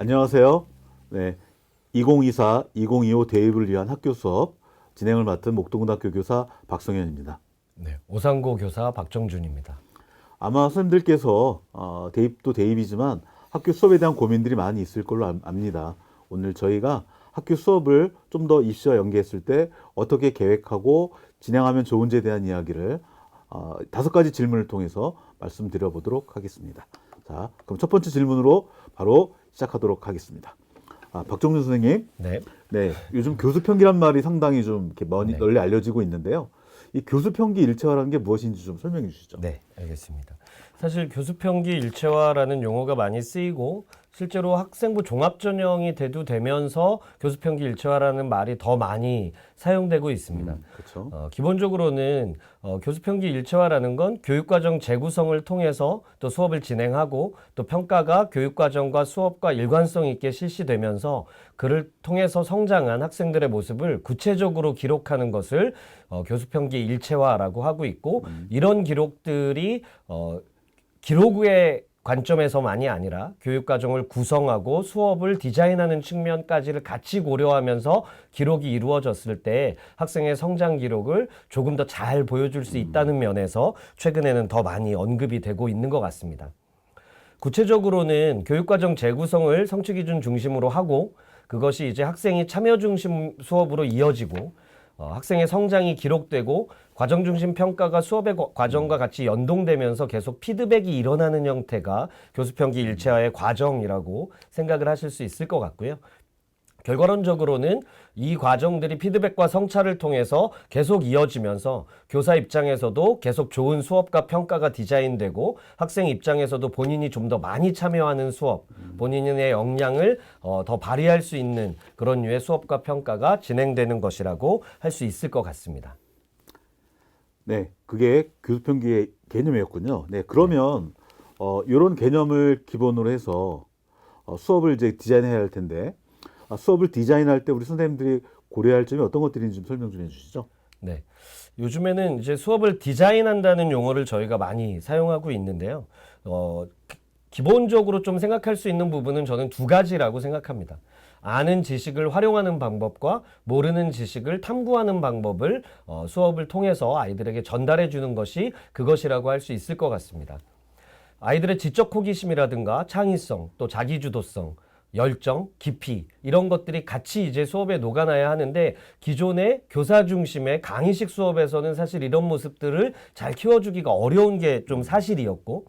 안녕하세요. 네. 2024, 2025 대입을 위한 학교 수업 진행을 맡은 목동고등학교 교사 박성현입니다. 네, 오상고 교사 박정준입니다. 아마 선생님들께서 어, 대입도 대입이지만 학교 수업에 대한 고민들이 많이 있을 걸로 압- 압니다. 오늘 저희가 학교 수업을 좀 더 입시와 연계했을 때 어떻게 계획하고 진행하면 좋은지에 대한 이야기를 어, 다섯 가지 질문을 통해서 말씀드려 보도록 하겠습니다. 자, 그럼 첫 번째 질문으로 바로 시작하도록 하겠습니다. 아, 박정준 선생님, 네, 네, 요즘 교수 편기란 말이 상당히 좀 이렇게 많이 네. 널리 알려지고 있는데요. 이 교수 편기 일체화라는 게 무엇인지 좀 설명해 주시죠. 네, 알겠습니다. 사실 교수평기 일체화라는 용어가 많이 쓰이고 실제로 학생부 종합전형이 대두되면서 교수평기 일체화라는 말이 더 많이 사용되고 있습니다. 그렇죠. 어, 기본적으로는 어, 교수평기 일체화라는 건 교육과정 재구성을 통해서 또 수업을 진행하고 또 평가가 교육과정과 수업과 일관성 있게 실시되면서 그를 통해서 성장한 학생들의 모습을 구체적으로 기록하는 것을 어, 교수평기 일체화라고 하고 있고 이런 기록들이 어, 기록의 관점에서만이 아니라 교육과정을 구성하고 수업을 디자인하는 측면까지를 같이 고려하면서 기록이 이루어졌을 때 학생의 성장 기록을 조금 더 잘 보여줄 수 있다는 면에서 최근에는 더 많이 언급이 되고 있는 것 같습니다. 구체적으로는 교육과정 재구성을 성취 기준 중심으로 하고 그것이 이제 학생이 참여 중심 수업으로 이어지고 어, 학생의 성장이 기록되고 과정 중심 평가가 수업의 과- 과정과 같이 연동되면서 계속 피드백이 일어나는 형태가 교수 평기 일체화의 과정이라고 생각을 하실 수 있을 것 같고요. 결과론적으로는 이 과정들이 피드백과 성찰을 통해서 계속 이어지면서 교사 입장에서도 계속 좋은 수업과 평가가 디자인되고 학생 입장에서도 본인이 좀 더 많이 참여하는 수업, 본인의 역량을 어, 더 발휘할 수 있는 그런 류의 수업과 평가가 진행되는 것이라고 할 수 있을 것 같습니다. 네, 그게 교수 편기의 개념이었군요. 네, 그러면 어, 이런 개념을 기본으로 해서 어, 수업을 이제 디자인해야 할 텐데 아, 수업을 디자인할 때 우리 선생님들이 고려할 점이 어떤 것들인지 좀 설명 좀 해주시죠. 네. 요즘에는 이제 수업을 디자인한다는 용어를 저희가 많이 사용하고 있는데요. 어, 기- 기본적으로 좀 생각할 수 있는 부분은 저는 두 가지라고 생각합니다. 아는 지식을 활용하는 방법과 모르는 지식을 탐구하는 방법을 어, 수업을 통해서 아이들에게 전달해 주는 것이 그것이라고 할 수 있을 것 같습니다. 아이들의 지적 호기심이라든가 창의성, 또 자기주도성, 열정, 깊이 이런 것들이 같이 이제 수업에 녹아나야 하는데 기존의 교사 중심의 강의식 수업에서는 사실 이런 모습들을 잘 키워주기가 어려운 게 좀 사실이었고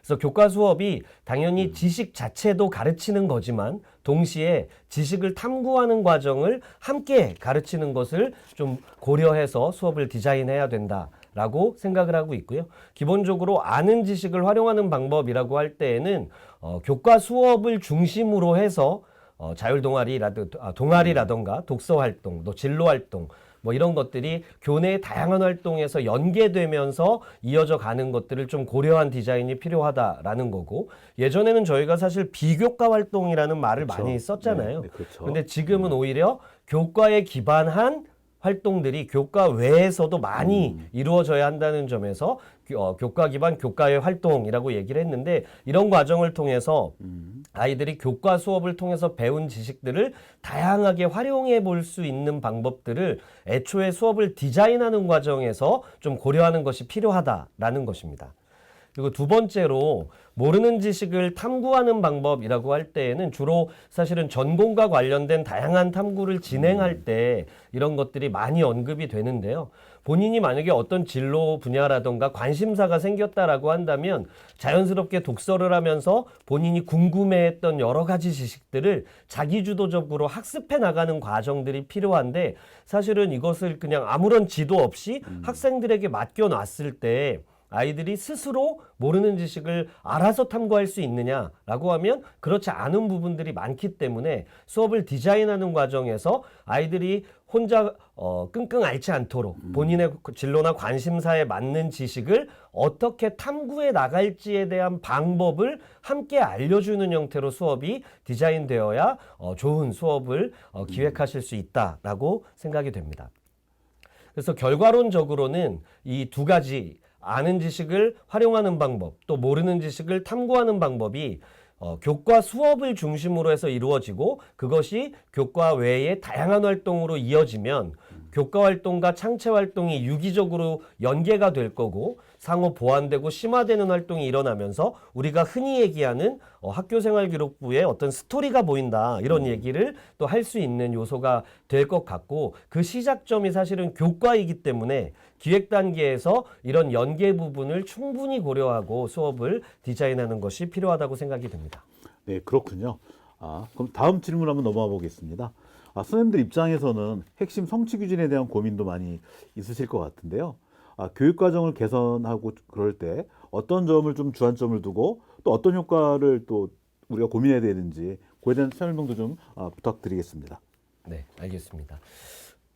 그래서 교과 수업이 당연히 지식 자체도 가르치는 거지만 동시에 지식을 탐구하는 과정을 함께 가르치는 것을 좀 고려해서 수업을 디자인해야 된다 라고 생각을 하고 있고요. 기본적으로 아는 지식을 활용하는 방법이라고 할 때에는 어, 교과 수업을 중심으로 해서 어, 자율 동아리라든 아, 동아리라던가 독서 활동, 또 진로 활동 뭐 이런 것들이 교내의 다양한 활동에서 연계되면서 이어져 가는 것들을 좀 고려한 디자인이 필요하다라는 거고 예전에는 저희가 사실 비교과 활동이라는 말을 그렇죠. 많이 썼잖아요. 네, 네, 그렇죠. 근데 지금은 오히려 교과에 기반한 활동들이 교과 외에서도 많이 이루어져야 한다는 점에서 교- 어, 교과 기반 교과의 활동이라고 얘기를 했는데 이런 과정을 통해서 아이들이 교과 수업을 통해서 배운 지식들을 다양하게 활용해 볼 수 있는 방법들을 애초에 수업을 디자인하는 과정에서 좀 고려하는 것이 필요하다라는 것입니다. 그리고 두 번째로 모르는 지식을 탐구하는 방법이라고 할 때에는 주로 사실은 전공과 관련된 다양한 탐구를 진행할 때 이런 것들이 많이 언급이 되는데요. 본인이 만약에 어떤 진로 분야라던가 관심사가 생겼다라고 한다면 자연스럽게 독서를 하면서 본인이 궁금해했던 여러 가지 지식들을 자기주도적으로 학습해 나가는 과정들이 필요한데 사실은 이것을 그냥 아무런 지도 없이 학생들에게 맡겨 놨을 때 아이들이 스스로 모르는 지식을 알아서 탐구할 수 있느냐라고 하면 그렇지 않은 부분들이 많기 때문에 수업을 디자인하는 과정에서 아이들이 혼자 어, 끙끙 앓지 않도록 본인의 진로나 관심사에 맞는 지식을 어떻게 탐구해 나갈지에 대한 방법을 함께 알려주는 형태로 수업이 디자인되어야 어, 좋은 수업을 어, 기획하실 수 있다라고 생각이 됩니다. 그래서 결과론적으로는 이 두 가지 아는 지식을 활용하는 방법, 또 모르는 지식을 탐구하는 방법이 어, 교과 수업을 중심으로 해서 이루어지고 그것이 교과 외의 다양한 활동으로 이어지면 교과 활동과 창체 활동이 유기적으로 연계가 될 거고 상호 보완되고 심화되는 활동이 일어나면서 우리가 흔히 얘기하는 어, 학교생활기록부의 어떤 스토리가 보인다 이런 얘기를 또 할 수 있는 요소가 될 것 같고 그 시작점이 사실은 교과이기 때문에 기획 단계에서 이런 연계 부분을 충분히 고려하고 수업을 디자인하는 것이 필요하다고 생각이 듭니다. 네, 그렇군요. 아, 그럼 다음 질문 한번 넘어가 보겠습니다. 아, 선생님들 입장에서는 핵심 성취 기준에 대한 고민도 많이 있으실 것 같은데요. 아, 교육 과정을 개선하고 그럴 때 어떤 점을 좀 주안점을 두고 또 어떤 효과를 또 우리가 고민해야 되는지 그에 대한 설명도 좀 아, 부탁드리겠습니다. 네, 알겠습니다.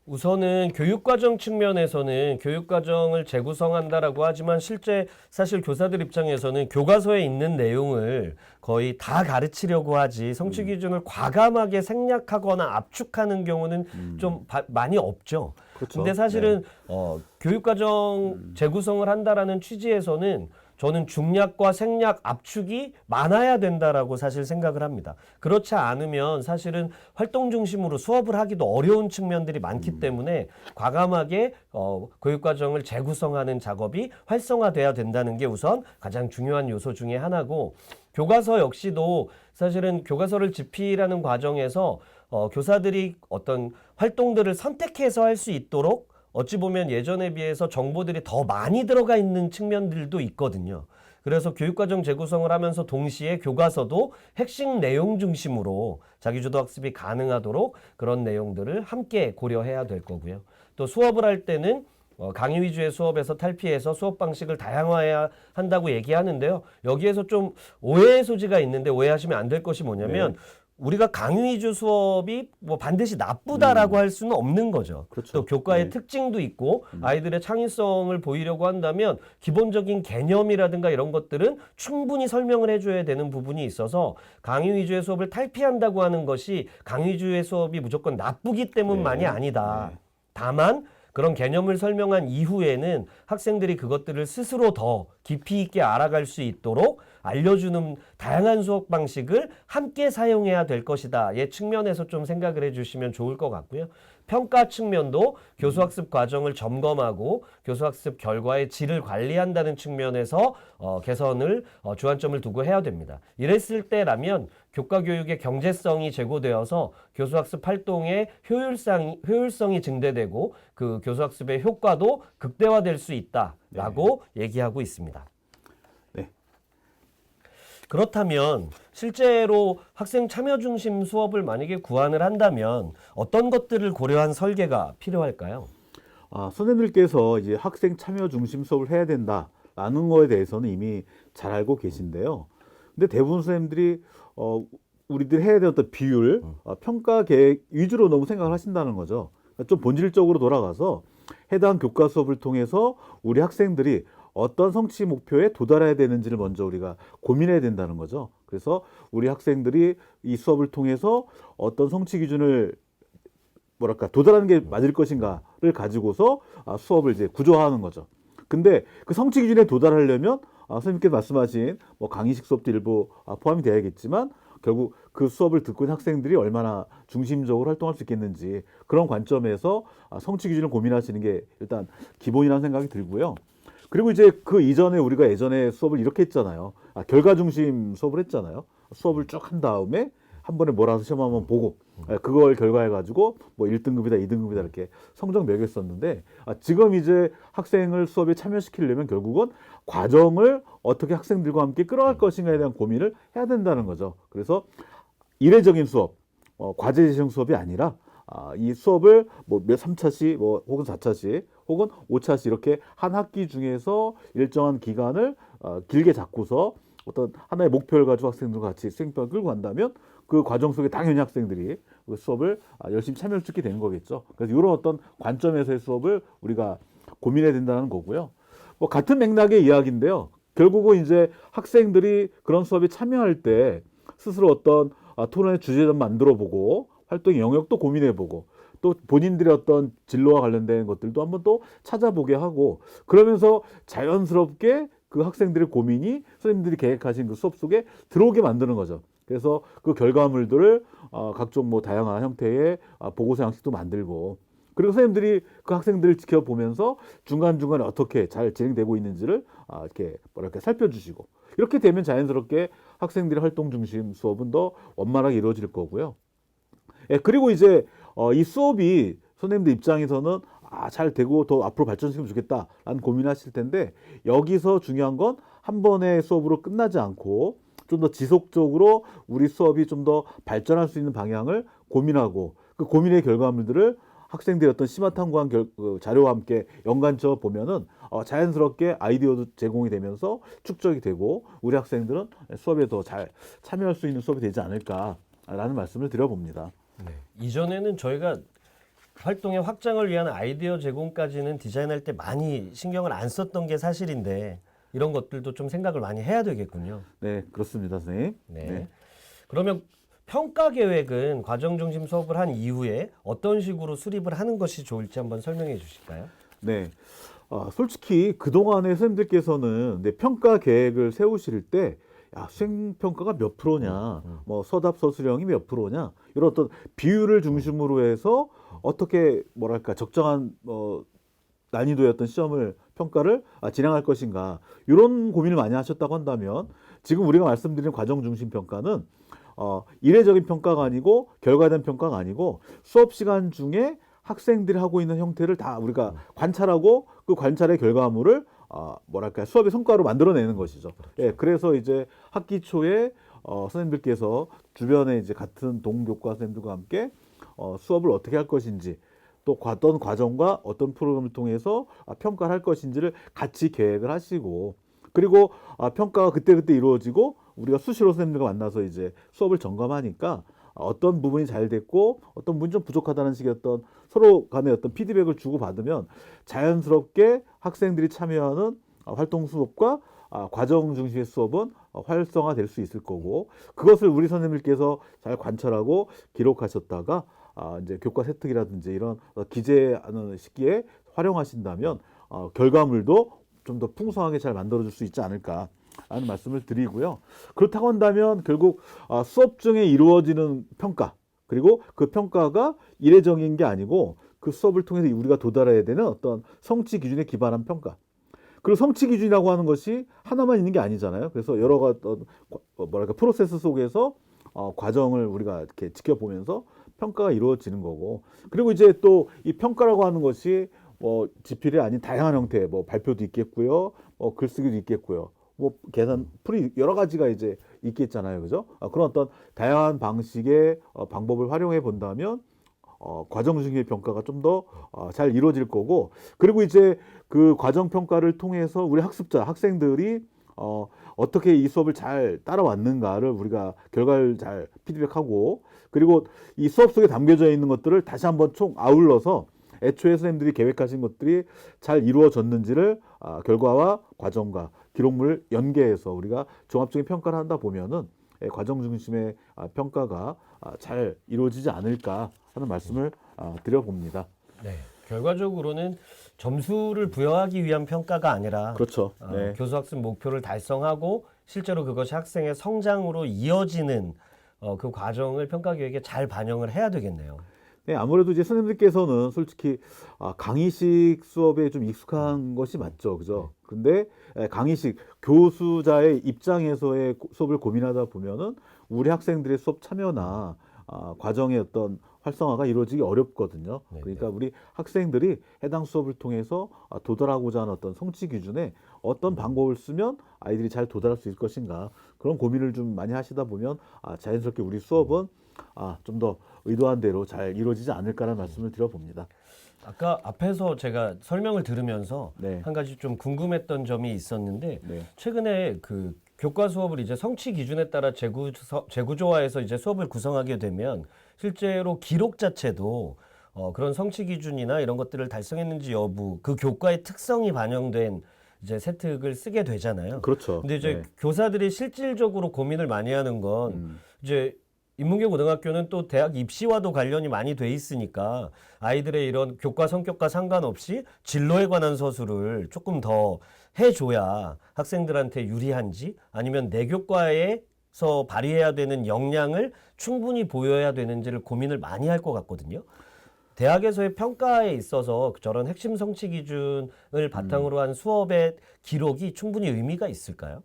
우선은 교육과정 측면에서는 교육과정을 재구성한다라고 하지만 실제 사실 교사들 입장에서는 교과서에 있는 내용을 거의 다 가르치려고 하지 성취 기준을 과감하게 생략하거나 압축하는 경우는 좀 바- 많이 없죠. 그렇죠. 근데 사실은 어, 교육과정 재구성을 한다라는 취지에서는 저는 중략과 생략 압축이 많아야 된다라고 사실 생각을 합니다. 그렇지 않으면 사실은 활동 중심으로 수업을 하기도 어려운 측면들이 많기 때문에 과감하게 어, 교육과정을 재구성하는 작업이 활성화돼야 된다는 게 우선 가장 중요한 요소 중에 하나고 교과서 역시도 사실은 교과서를 집필하는 과정에서 어, 교사들이 어떤 활동들을 선택해서 할 수 있도록 어찌 보면 예전에 비해서 정보들이 더 많이 들어가 있는 측면들도 있거든요. 그래서 교육과정 재구성을 하면서 동시에 교과서도 핵심 내용 중심으로 자기주도 학습이 가능하도록 그런 내용들을 함께 고려해야 될 거고요. 또 수업을 할 때는 어, 강의 위주의 수업에서 탈피해서 수업 방식을 다양화해야 한다고 얘기하는데요. 여기에서 좀 오해의 소지가 있는데 오해하시면 안 될 것이 뭐냐면 우리가 강의 위주 수업이 뭐 반드시 나쁘다라고 할 수는 없는 거죠. 그렇죠. 또 교과의 네. 특징도 있고 아이들의 창의성을 보이려고 한다면 기본적인 개념이라든가 이런 것들은 충분히 설명을 해줘야 되는 부분이 있어서 강의 위주의 수업을 탈피한다고 하는 것이 강의 위주의 수업이 무조건 나쁘기 때문만이 네. 아니다. 네. 다만 그런 개념을 설명한 이후에는 학생들이 그것들을 스스로 더 깊이 있게 알아갈 수 있도록 알려주는 다양한 수업 방식을 함께 사용해야 될 것이다. 의 측면에서 좀 생각을 해주시면 좋을 것 같고요. 평가 측면도 교수학습 과정을 점검하고 교수학습 결과의 질을 관리한다는 측면에서 어, 개선을 어, 주안점을 두고 해야 됩니다. 이랬을 때라면 교과 교육의 경제성이 제고되어서 교수학습 활동의 효율성, 효율성이 증대되고 그 교수학습의 효과도 극대화될 수 있다라고 얘기하고 있습니다. 네. 그렇다면 실제로 학생 참여 중심 수업을 만약에 구안을 한다면 어떤 것들을 고려한 설계가 필요할까요? 아, 선생님들께서 이제 학생 참여 중심 수업을 해야 된다라는 거에 대해서는 이미 잘 알고 계신데요. 근데 대부분 선생님들이 어, 우리들 해야 될 어떤 비율, 어, 평가 계획 위주로 너무 생각을 하신다는 거죠. 그러니까 좀 본질적으로 돌아가서 해당 교과 수업을 통해서 우리 학생들이 어떤 성취 목표에 도달해야 되는지를 먼저 우리가 고민해야 된다는 거죠. 그래서 우리 학생들이 이 수업을 통해서 어떤 성취 기준을 뭐랄까 도달하는 게 맞을 것인가를 가지고서 아, 수업을 이제 구조화하는 거죠. 근데 그 성취 기준에 도달하려면 아, 선생님께서 말씀하신 뭐 강의식 수업도 일부 아, 포함이 돼야겠지만 결국 그 수업을 듣고 있는 학생들이 얼마나 중심적으로 활동할 수 있겠는지 그런 관점에서 아, 성취 기준을 고민하시는 게 일단 기본이라는 생각이 들고요. 그리고 이제 그 이전에 우리가 예전에 수업을 이렇게 했잖아요. 아, 결과 중심 수업을 했잖아요. 수업을 쭉 한 다음에 한 번에 몰아서 시험 한번 보고 아, 그걸 결과해 가지고 뭐 1등급이다, 2등급이다 이렇게 성적 매겼었는데 아, 지금 이제 학생을 수업에 참여시키려면 결국은 과정을 어떻게 학생들과 함께 끌어갈 것인가에 대한 고민을 해야 된다는 거죠. 그래서 이례적인 수업, 어, 과제 재생 수업이 아니라 아, 이 수업을 뭐몇 3차시 뭐 혹은 4차시 혹은 5차시 이렇게 한 학기 중에서 일정한 기간을 어, 길게 잡고서 어떤 하나의 목표를 가지고 학생들과 같이 수행평을 끌고 간다면 그 과정 속에 당연히 학생들이 그 수업을 아, 열심히 참여를 듣게 되는 거겠죠. 그래서 이런 어떤 관점에서의 수업을 우리가 고민해야 된다는 거고요. 뭐 같은 맥락의 이야기인데요. 결국은 이제 학생들이 그런 수업에 참여할 때 스스로 어떤 아, 토론의 주제도 만들어 보고 활동 영역도 고민해 보고 또 본인들의 어떤 진로와 관련된 것들도 한번 또 찾아보게 하고 그러면서 자연스럽게 그 학생들의 고민이 선생님들이 계획하신 그 수업 속에 들어오게 만드는 거죠. 그래서 그 결과물들을 어, 각종 뭐 다양한 형태의 아, 보고서 양식도 만들고 그리고 선생님들이 그 학생들을 지켜보면서 중간중간에 어떻게 잘 진행되고 있는지를 아, 이렇게 뭐랄까 살펴주시고 이렇게 되면 자연스럽게 학생들의 활동 중심 수업은 더 원만하게 이루어질 거고요. 예, 그리고 이제 어, 이 수업이 선생님들 입장에서는 아, 잘 되고 더 앞으로 발전시키면 좋겠다라는 고민하실 텐데 여기서 중요한 건 한 번의 수업으로 끝나지 않고 좀 더 지속적으로 우리 수업이 좀 더 발전할 수 있는 방향을 고민하고 그 고민의 결과물들을 학생들의 어떤 심화 탐구한 결, 그 자료와 함께 연관져 보면은 어, 자연스럽게 아이디어도 제공이 되면서 축적이 되고 우리 학생들은 수업에 더 잘 참여할 수 있는 수업이 되지 않을까라는 말씀을 드려봅니다. 이전에는 저희가 활동의 확장을 위한 아이디어 제공까지는 디자인할 때 많이 신경을 안 썼던 게 사실인데 이런 것들도 좀 생각을 많이 해야 되겠군요. 네, 그렇습니다, 선생님. 네. 그러면 평가 계획은 과정 중심 수업을 한 이후에 어떤 식으로 수립을 하는 것이 좋을지 한번 설명해 주실까요? 네. 아, 솔직히 그동안에 선생님들께서는 네, 평가 계획을 세우실 때 야, 수행 평가가 몇 프로냐, 뭐 서답 서술형이 몇 프로냐? 이런 어떤 비율을 중심으로 해서 어떻게 뭐랄까 적정한 어, 난이도의 어떤 시험을 평가를 아, 진행할 것인가? 이런 고민을 많이 하셨다고 한다면 지금 우리가 말씀드린 과정 중심 평가는 어, 이례적인 평가가 아니고 결과된 평가가 아니고 수업 시간 중에 학생들이 하고 있는 형태를 다 우리가 관찰하고 그 관찰의 결과물을 어, 뭐랄까 수업의 성과로 만들어내는 것이죠. 예, 그래서 이제 학기 초에 어, 선생님들께서 주변에 이제 같은 동교과 선생님들과 함께 어, 수업을 어떻게 할 것인지 또 어떤 과정과 어떤 프로그램을 통해서 아, 평가를 할 것인지를 같이 계획을 하시고 그리고 아, 평가가 그때그때 이루어지고 우리가 수시로 선생님들과 만나서 이제 수업을 점검하니까 어떤 부분이 잘 됐고 어떤 부분이 좀 부족하다는 식의 어떤 서로 간의 어떤 피드백을 주고 받으면 자연스럽게 학생들이 참여하는 아, 활동 수업과 아, 과정 중심의 수업은 어, 활성화될 수 있을 거고 그것을 우리 선생님들께서 잘 관찰하고 기록하셨다가 아, 이제 교과 세특이라든지 이런 어, 기재하는 시기에 활용하신다면 어, 결과물도 좀 더 풍성하게 잘 만들어줄 수 있지 않을까 하는 말씀을 드리고요. 그렇다고 한다면 결국 아, 수업 중에 이루어지는 평가 그리고 그 평가가 이례적인 게 아니고 그 수업을 통해서 우리가 도달해야 되는 어떤 성취 기준에 기반한 평가. 그리고 성취 기준이라고 하는 것이 하나만 있는 게 아니잖아요. 그래서 여러 가지 어떤 어, 뭐랄까 프로세스 속에서 어, 과정을 우리가 이렇게 지켜보면서 평가가 이루어지는 거고 그리고 이제 또 이 평가라고 하는 것이 뭐 지필이 아닌 다양한 형태 뭐 발표도 있겠고요 뭐 글쓰기도 있겠고요 뭐 계산 풀이 여러 가지가 이제 있겠잖아요. 그죠? 아, 그런 어떤 다양한 방식의 어, 방법을 활용해 본다면 어, 과정 중의 평가가 좀더 어, 잘 이루어질 거고 그리고 이제 그 과정 평가를 통해서 우리 학습자 학생들이 어, 어떻게 이 수업을 잘 따라왔는가를 우리가 결과를 잘 피드백하고 그리고 이 수업 속에 담겨져 있는 것들을 다시 한번 총 아울러서 애초에 선생님들이 계획하신 것들이 잘 이루어졌는지를 아, 결과와 과정과 기록물을 연계해서 우리가 종합적인 평가를 한다 보면은 예, 과정 중심의 아, 평가가 아, 잘 이루어지지 않을까 하는 말씀을 아, 드려봅니다. 네. 결과적으로는 점수를 부여하기 위한 평가가 아니라 그렇죠. 어, 네. 교수 학습 목표를 달성하고 실제로 그것이 학생의 성장으로 이어지는 어, 그 과정을 평가 계획에 잘 반영을 해야 되겠네요. 네, 아무래도 이제 선생님들께서는 솔직히 아, 강의식 수업에 좀 익숙한 것이 맞죠, 그죠? 근데 에, 강의식 교수자의 입장에서의 고- 수업을 고민하다 보면은 우리 학생들의 수업 참여나 아, 과정의 어떤 활성화가 이루어지기 어렵거든요. 네, 그러니까 우리 학생들이 해당 수업을 통해서 아, 도달하고자 하는 어떤 성취 기준에 어떤 방법을 쓰면 아이들이 잘 도달할 수 있을 것인가. 그런 고민을 좀 많이 하시다 보면 아, 자연스럽게 우리 수업은 아, 좀 더 의도한 대로 잘 이루어지지 않을까라는 말씀을 드려봅니다. 아까 앞에서 제가 설명을 들으면서 네. 한 가지 좀 궁금했던 점이 있었는데 네. 최근에 그 교과 수업을 이제 성취 기준에 따라 재구, 재구조화해서 이제 수업을 구성하게 되면 실제로 기록 자체도 어, 그런 성취 기준이나 이런 것들을 달성했는지 여부 그 교과의 특성이 반영된 이제 세특을 쓰게 되잖아요. 그렇죠. 근데 이제 네. 교사들이 실질적으로 고민을 많이 하는 건 음. 이제 인문계 고등학교는 또 대학 입시와도 관련이 많이 돼 있으니까 아이들의 이런 교과 성격과 상관없이 진로에 관한 서술을 조금 더 해줘야 학생들한테 유리한지 아니면 내 교과에서 발휘해야 되는 역량을 충분히 보여야 되는지를 고민을 많이 할 것 같거든요. 대학에서의 평가에 있어서 저런 핵심 성취 기준을 바탕으로 한 수업의 기록이 충분히 의미가 있을까요?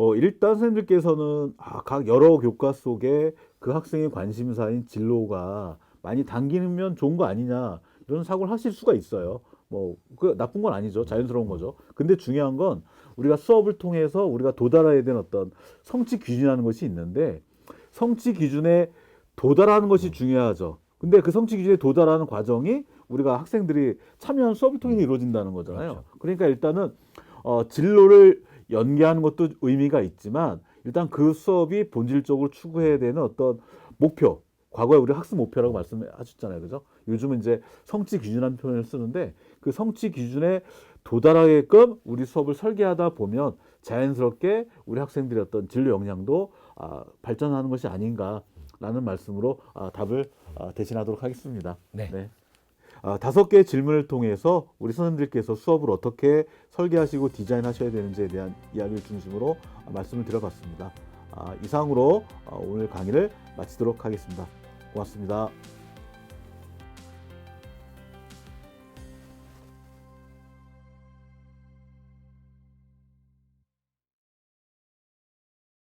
어, 일단 선생님들께서는 아, 각 여러 교과 속에 그 학생의 관심사인 진로가 많이 당기면 좋은 거 아니냐 이런 사고를 하실 수가 있어요. 뭐 그 나쁜 건 아니죠. 자연스러운 거죠. 근데 중요한 건 우리가 수업을 통해서 우리가 도달해야 되는 어떤 성취 기준이라는 것이 있는데 성취 기준에 도달하는 것이 중요하죠. 근데 그 성취 기준에 도달하는 과정이 우리가 학생들이 참여한 수업을 통해서 이루어진다는 거잖아요. 그러니까 일단은 어, 진로를 연계하는 것도 의미가 있지만 일단 그 수업이 본질적으로 추구해야 되는 어떤 목표, 과거에 우리 학습 목표라고 말씀하셨잖아요, 그죠? 요즘은 이제 성취 기준이라는 표현을 쓰는데 그 성취 기준에 도달하게끔 우리 수업을 설계하다 보면 자연스럽게 우리 학생들의 어떤 진로 역량도 아, 발전하는 것이 아닌가라는 말씀으로 아, 답을 아, 대신하도록 하겠습니다. 네. 아, 다섯 개의 질문을 통해서 우리 선생님들께서 수업을 어떻게 설계하시고 디자인하셔야 되는지에 대한 이야기를 중심으로 아, 말씀을 드려봤습니다. 아, 이상으로 아, 오늘 강의를 마치도록 하겠습니다. 고맙습니다.